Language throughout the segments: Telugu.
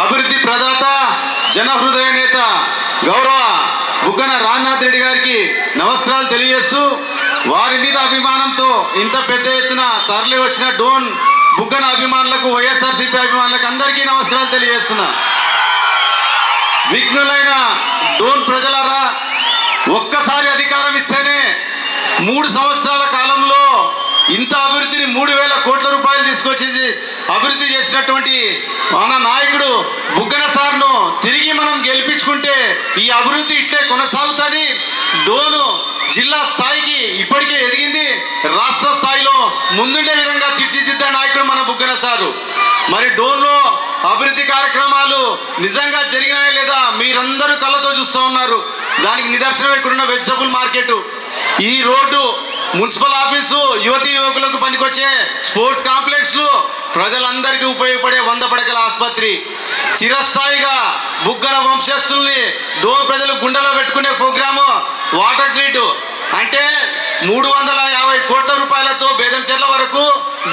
అభివృద్ధి ప్రదాత జనహృదయ నేత గౌరవ బుగ్గన రామ్నాథ్ రెడ్డి గారికి నమస్కారాలు తెలియజేస్తూ వారి మీద అభిమానంతో ఇంత పెద్ద ఎత్తున తరలి వచ్చిన డోన్ బుగ్గన అభిమానులకు వైఎస్ఆర్సీపీ అభిమానులకు అందరికీ నమస్కారాలు తెలియజేస్తున్నా. విఘ్నులైన డోన్ ప్రజలారా ఒక్కసారి అధికారం ఇస్తేనే మూడు సంవత్సరాల కాలంలో ఇంత అభివృద్ధిని మూడు వేల కోట్ల రూపాయలు తీసుకొచ్చి అభివృద్ధి చేసినటువంటి మన నాయకుడు బుగ్గన సార్ను తిరిగి మనం గెలిపించుకుంటే ఈ అభివృద్ధి ఇట్లే కొనసాగుతుంది. డోను జిల్లా స్థాయికి ఇప్పటికే ఎదిగింది. రాష్ట్ర స్థాయిలో ముందుండే విధంగా తీర్చిదిద్దే నాయకుడు మన బుగ్గన సారు. మరి డోన్లో అభివృద్ధి కార్యక్రమాలు నిజంగా జరిగినాయా లేదా మీరందరూ కళ్ళతో చూస్తూ ఉన్నారు. దానికి నిదర్శనం ఇక్కడున్న వెజిటబుల్ మార్కెట్. ఈ రోడ్డు మున్సిపల్ ఆఫీసు యువతి యువకులకు పనికొచ్చే స్పోర్ట్స్ కాంప్లెక్స్లు ప్రజలందరికీ ఉపయోగపడే వంద పడకల చిరస్థాయిగా బుగ్గల వంశస్థుల్ని డోన్ ప్రజలు గుండెలో పెట్టుకునే ప్రోగ్రాము వాటర్ గ్రిడ్ అంటే మూడు వందల యాభై కోట్ల రూపాయలతో బేదంచెర్ల వరకు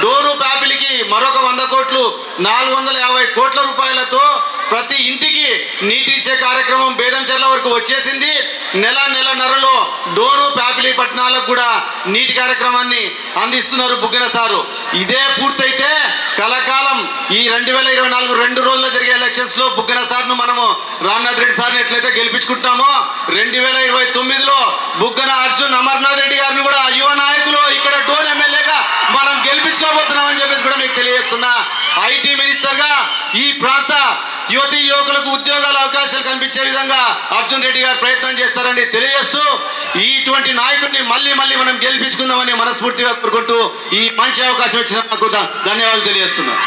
డోరు ప్యాపిలికి మరొక వంద కోట్లు నాలుగు వందల యాభై కోట్ల రూపాయలతో ప్రతి ఇంటికి నీటిచ్చే కార్యక్రమం బేదంచెర్ల వరకు వచ్చేసింది. నెల నెలన్నరలో డోను గ్రామాలకు కూడా నీటి కార్యక్రమాన్ని అందిస్తున్నారు బుగ్గన సారు. ఇదే పూర్తయితే కలకాలం ఈ రెండు వేల ఇరవై నాలుగు రెండు రోజుల్లో జరిగే ఎలక్షన్స్లో బుగ్గన సార్ను మనము రామ్నాథ్ రెడ్డి సార్ని ఎట్లయితే గెలిపించుకుంటామో రెండు వేల ఇరవై తొమ్మిదిలో బుగ్గన అర్జున్ అమర్నాథ్ రెడ్డి గారిని కూడా యువ నాయకులు ఇక్కడ డోన్ ఎమ్మెల్యేగా మనం గెలిపించుకోబోతున్నామని చెప్పేసి కూడా మీకు తెలియజేస్తున్నా. ఐటీ మినిస్టర్గా ఈ ప్రాంత యువతి యువకులకు ఉద్యోగాల అవకాశాలు కనిపించే విధంగా అర్జున్ రెడ్డి గారు ప్రయత్నం చేస్తారని తెలియజేస్తూ ఇటువంటి నాయకుడిని మళ్ళీ మళ్ళీ మనం గెలిపించుకుందామని మనస్ఫూర్తిగా కోరుకుంటూ ఈ మంచి అవకాశం ఇచ్చిన నాకు ధన్యవాదాలు తెలియజేస్తున్నాను.